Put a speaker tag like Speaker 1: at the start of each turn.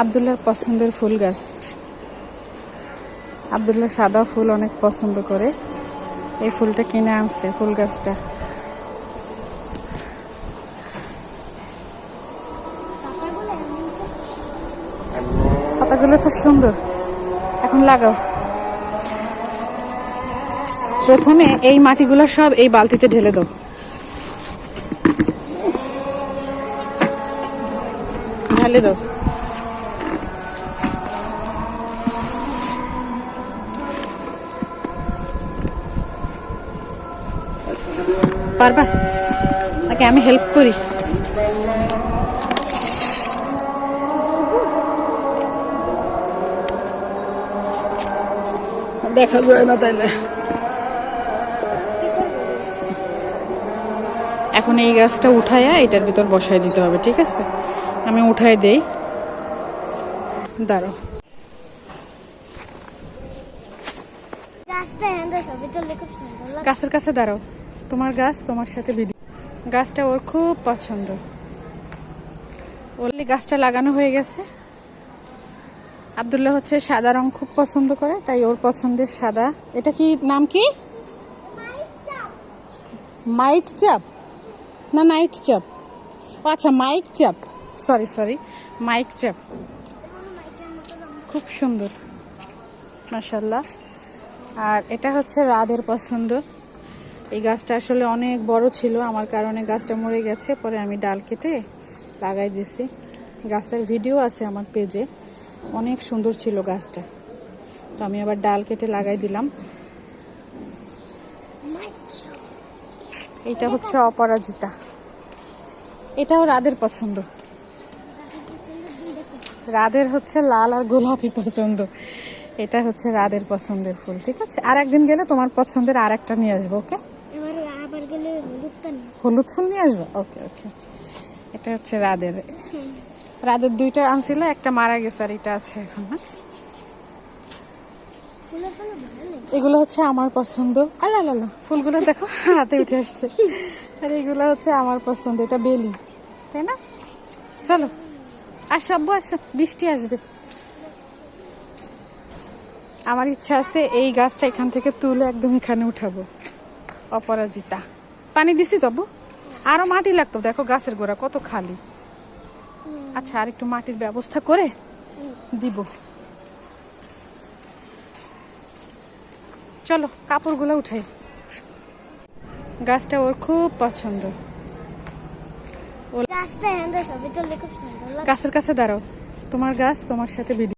Speaker 1: আবদুল্লাহর পছন্দের ফুল গাছ। আবদুল্লাহ সাদা ফুল অনেক পছন্দ করে। এই ফুলটা কিনে আনছে, ফুল গাছটা। পাতাগুলো তো সুন্দর। এখন লাগাও। প্রথমে এই মাটিগুলো সব এই বালতিতে ঢেলে দাও। ঢেলে দাও। পারবা? তাকে আমি হেল্প করি। দেখা যায় না তাইলে। এখন এই গাছটা উঠাইয়া এটার ভিতর বসাই দিতে হবে ঠিক আছে? আমি উঠাই দেই।
Speaker 2: খুব
Speaker 1: গাছের কাছে দাঁড়াও। তোমার গাছ তোমার সাথে ভিডিও গাছটা ওর খুব পছন্দ। ওরলি গাছটা লাগানো হয়ে গেছে। আবদুল্লাহ হচ্ছে সাদা রং খুব পছন্দ করে, তাই ওর পছন্দের সাদা। এটা কি নাম কি? মাইট চাপ। না, নাইট চাপ। ও আচ্ছা মাইক চাপ। সরি সরি, মাইক চাপ। খুব সুন্দর মাশাল্লাহ আর এটা হচ্ছে রাদের পছন্দ। এই গাছটা আসলে অনেক বড় ছিল, আমার কারণে গাছটা মরে গেছে, পরে আমি ডাল কেটে লাগাই দিছি। গাছটার ভিডিও আছে আমার পেজে অনেক সুন্দর ছিল গাছটা। তো আমি আবার ডাল কেটে লাগাই দিলাম। এটা হচ্ছে অপরাজিতা। এটাও রাদের পছন্দ। রাদের হচ্ছে লাল আর গোলাপি পছন্দ। এটা হচ্ছে রাদের পছন্দের ফুল, ঠিক আছে? আর একদিন গেলে তোমার পছন্দের আর একটা নিয়ে আসব, ওকে
Speaker 2: এবার আবার গেলে হলুদটা নিয়ে আসব।
Speaker 1: হলুদ ফুল নিয়ে আসব? ওকে ওকে এটা হচ্ছে রাদের। রাদের দুইটা আনছিল, একটা মারা গেছে আর এটা আছে এখন হ্যাঁ? এগুলো হচ্ছে আমার পছন্দ। আল্লাহ আল্লাহ ফুলগুলো দেখো, হাতে উঠে আসছে। আর এগুলো হচ্ছে আমার পছন্দ, এটা বেলি, তাই না? চলো আসো আব্বু আসো বৃষ্টি আসবে। আমার ইচ্ছা আছে এই গাছটা এখান থেকে তুলে একদম এখানে উঠাবো, অপরাজিতা। পানি দিছি তবু। আরও মাটি লাগতো। দেখো গাছের গোড়া কত খালি। আচ্ছা আর একটু মাটির ব্যবস্থা করে দিব। চলো কাপড়গুলো উঠাই। গাছটা ওর খুব পছন্দ। গাছের কাছে দাঁড়াও। তোমার গাছ তোমার সাথে ভিডিও